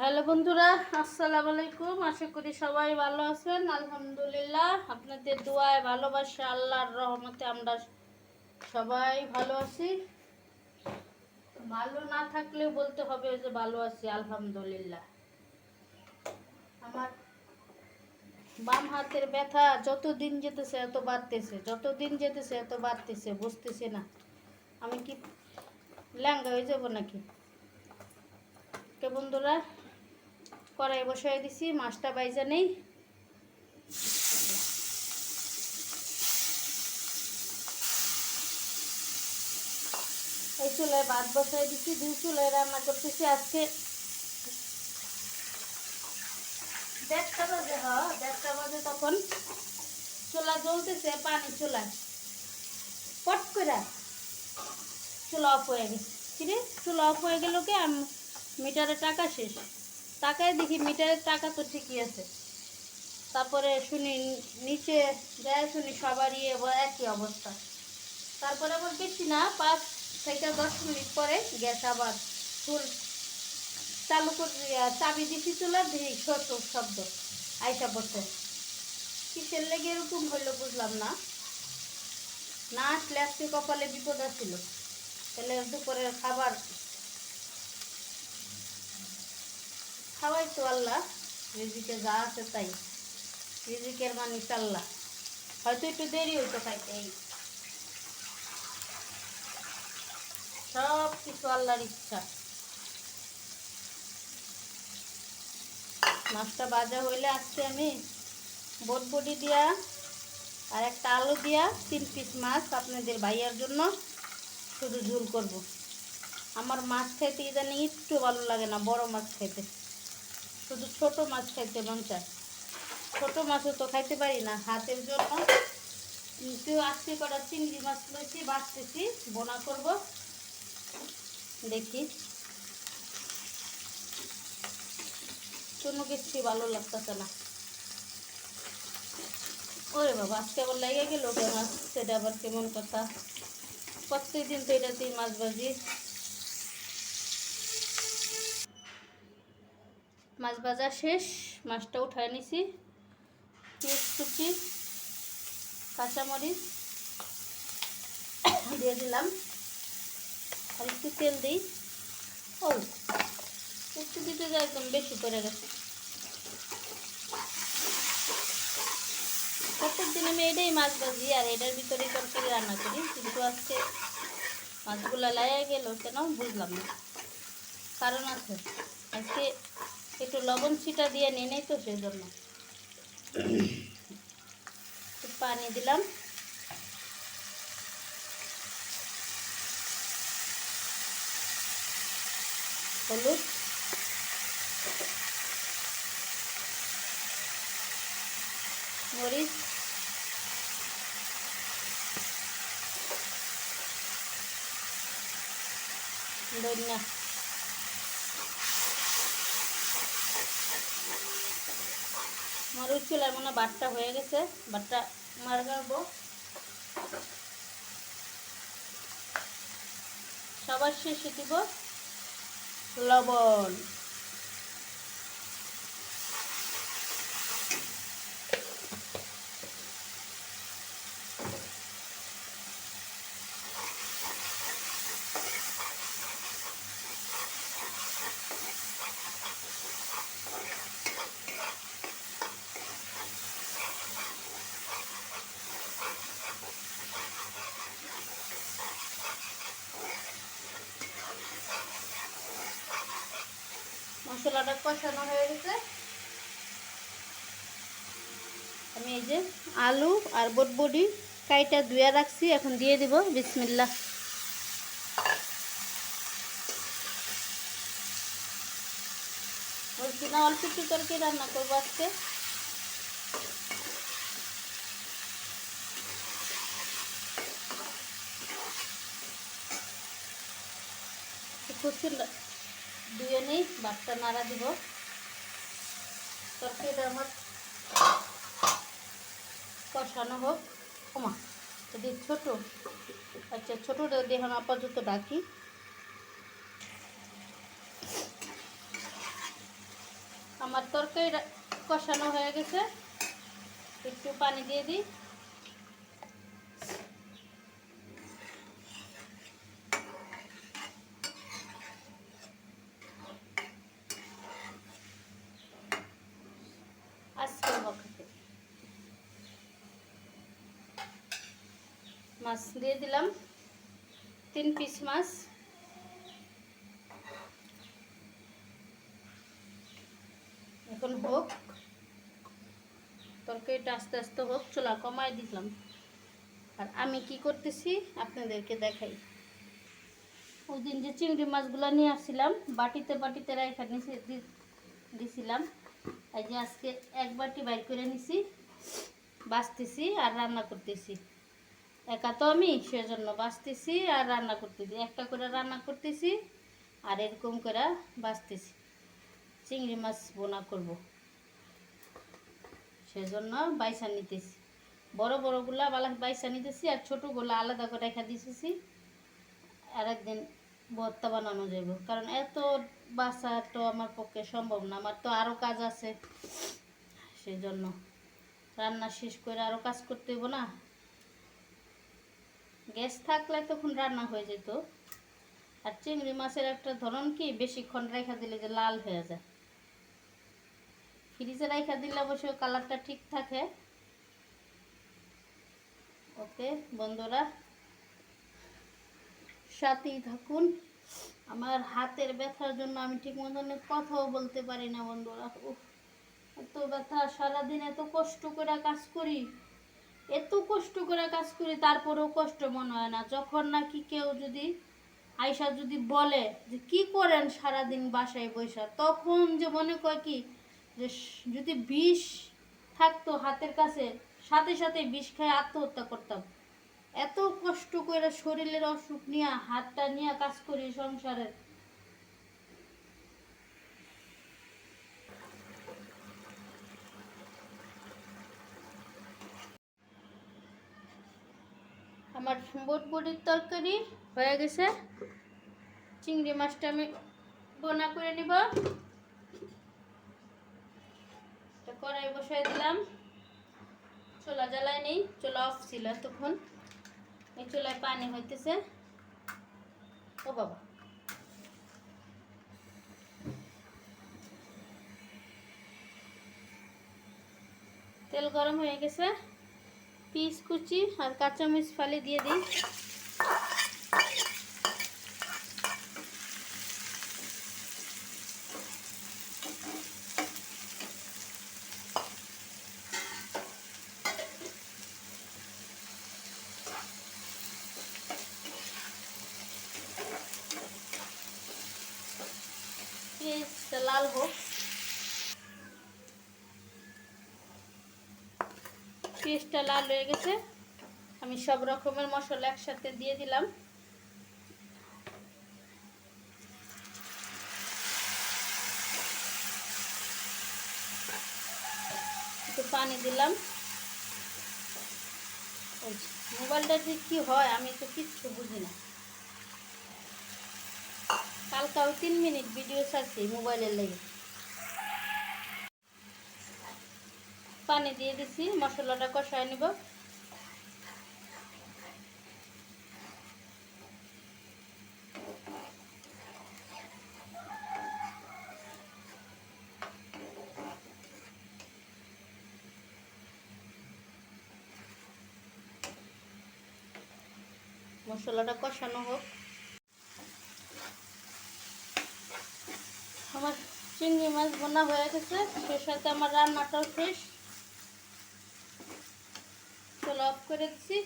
Hello বন্ধুরা, আসসালামু আলাইকুম। আশা করি সবাই ভালো আছেন। আলহামদুলিল্লাহ, আপনাদের দোয়ায় ভালোবাসা, আল্লাহর রহমতে আমরা সবাই ভালো আছি। ভালো না থাকলে বলতে হবে যে ভালো আছি, আলহামদুলিল্লাহ। আমার বাম হাতের ব্যথা যত দিন যেতেছে, এত বাড়তেছে। যত দিন যেতেছে, এত বাড়তেছে, বুঝতেছি না। আমি কি ল্যাঙ্গা হয়ে যাব নাকি? কে বন্ধুরা কড়াই বসাই দিছি, মাছটা বাইজা নেই। এই চুলায় ভাত বসাই দিছি দুই চুলায় রান্না করতেছি আজকে। দেড়টা বাজে, হ, দেড়টা বাজে তখন। চুলা জ্বলতেছে, পানি চুলায়। পট করে চুলা অফ হয়ে গেছে। চুলা অফ হয়ে গেল কি? মিটারে টাকা শেষ। টাকায় দেখি মিটারের টাকা তো ঠিকই আছে। তারপরে শুনি নিচে দেয় শুনি সবারই একই অবস্থা। তারপরে আবার বেশি না, পাঁচ থেকে দশ মিনিট পরে গ্যাস আবার ফুল চালু করে চাবি দিছি চুলা দিই ছোট শব্দ, আইসা পড়ছে। কিসের লেগে এরকম হইল বুঝলাম না। না আসলে আজকে কপালে বিপদ আসছিল তাহলে দুপুরের খাবার খাওয়াই তো আল্লাহ। রিজিকে যা আছে তাই। রিজিকের মানুষ আল্লাহ হয়তো একটু দেরি হইতো খাইতে এই। সব কিছু আল্লাহর ইচ্ছা। মাছটা ভাজা হইলে আজকে আমি বটবটি দিয়া আর একটা আলু দিয়া তিন পিস মাছ আপনাদের ভাইয়ার জন্য শুধু ঝুল করব। আমার মাছ খাইতে ইদানিং একটু ভালো লাগে না, বড় মাছ খাইতে শুধু ছোট মাছ খাইতে মন চায়। ছোট মাছও তো খাইতে পারি না, হাতের জন্য। কিন্তু আজকে কটা চিংড়ি মাছ লইছি, বাঁচতেছি, বোনা করব। দেখি। কোনো কিছুই ভালো লাগতেছে না। ওরে বাবা, আজকে আবার লেগে গেল মাছ, সেটা আবার কেমন কথা? প্রত্যেকদিন তো এটাতেই মাছ ভাজি। মাছ ভাজা শেষ, মাছটা উঠায় নিছি। পেঁয়াজ কুচি, কাঁচামরিচ দিয়ে দিলাম। আর একটু তেল দিই। ও একটু দিতে যা একদম বেশি করে গেছে। প্রত্যেক দিন আমি এটাই মাছ ভাজি, আর এটার ভিতরে তরকারি রান্না করি। কিন্তু আজকে মাছগুলো লাইয়া গেল কেন বুঝলাম না। কারণ আছে, আজকে একটু লবণ ছিটা দিয়ে নিয়ে নেই তো সেই জন্য একটু পানি দিলাম। হলুদ। মরিচ। ধনিয়া। মরিচ চুলার মনে বাটটা হয়ে গেছে বাটটা মার গাড়বো সবার শেষে দিব লবণ। মশলাটা কষানো হয়ে গেছে। আমি এই যে আলু আর বটবডি কাইটা ধুয়ে রাখছি, এখন দিয়ে দিব। বিসমিল্লা বলছি না, অল্প একটু তরকারি রান্না করব আজকে। কুচির ধুয়ে নেই বাটটা নাড়া দিব। তরকারিটা আমার কষানো হোক। ওমা, যদি ছোট আচ্ছা ছোটোটা দিয়ে এখন আপাতত ডাকি। আমার তরকারি রা- কষানো হয়ে গেছে। একটু পানি দিয়ে দিই। মাছ দিয়ে দিলাম। তিন পিস মাছ। এখন হোক। তরকারিটা আস্তে আস্তে হোক, চুলা কমাই দিলাম। আর আমি কি করতেছি, আপনাদেরকে দেখাই। ওই দিন যে চিংড়ি মাছগুলো নিয়ে আসছিলাম, বাটিতে বাটিতে রাইখা নিচে দিছিলাম। এই যে আজকে এক বাটি বাইর করে নিছি বাছতেছি আর রান্না করতেছি। একা তো আমি, সেজন্য বাঁচতেছি আর রান্না করতেছি। একটা করে রান্না করতেছি আর এরকম করে বাঁচতেছি। চিংড়ি মাছ বোনা করব। সেজন্য বাইসা নিতেছি। বড় বড়গুলা বালা বাইসা নিতেছি আর ছোটোগুলো আলাদা করে রেখা দিতেছি। আর একদিন ভর্তা বানানো যাবে কারণ এত বাসা তো আমার পক্ষে সম্ভব না। আমার তো আরও কাজ আছে। সেজন্য রান্না শেষ করে আরও কাজ করতে হইব না। গ্যাস থাকলে তখন রান্না হয়ে যেত। আর চিংড়ি মাছের একটা ধরন কি, বেশিক্ষণ রেখা দিলে যে লাল হয়ে যায়। ফ্রিজে রেখা দিলে অবশ্য কালারটা ঠিক থাকে। ওকে, বন্ধুরা, সাথেই থাকুন। আমার হাতের ব্যথার জন্য আমি ঠিক মতন কথাও বলতে পারি না, বন্ধুরা। উফ, এত ব্যথা, সারাদিন এত কষ্ট করে কাজ করি। এত কষ্ট করে কাজ করি, তারপরেও কষ্ট মনে হয় না। যখন নাকি কেউ যদি আয়সা যদি বলে যে, কি করেন সারাদিন বাসায় বৈশা তখন যে মনে কয় কি, যে যদি বিষ থাকতো হাতের কাছে, সাথে সাথে বিষ খেয়ে আত্মহত্যা করতাম। এত কষ্ট করে শরীরের অসুখ নিয়ে, হাতটা নিয়ে কাজ করি সংসারের। আমার বটবটির তরকারি হয়ে গেছে। চিংড়ি মাছটা আমি বোনা করে নিব। কড়াই বসাই দিলাম। চোলা জ্বালায় নেই, চোলা অফ ছিল তখন এই চুলায় পানি হইতেছে। ও বাবা। তেল গরম হয়ে গেছে। পিস কুচি আর কাঁচামরিচ ফালি দিয়ে দিই। পেঁয়াজটা লাল পেঁয়াজটা লাল হয়ে গেছে। আমি সব রকমের মশলা একসাথে দিয়ে দিলাম। একটু পানি দিলাম। মোবাইলটা যে কি হয়, আমি তো কিচ্ছু বুঝি না। কালকে আমি তিন মিনিট ভিডিও ছাড়ছি মোবাইলের লেগে। পানি দিয়ে দিছি, মশলাটা কষায় নিব। মশলাটা কষানো হোক। আমার চিংড়ি মাছ বোনা হয়ে গেছে সে সাথে আমার রান্নাটাও শেষ। চলো অফ করে দিচ্ছি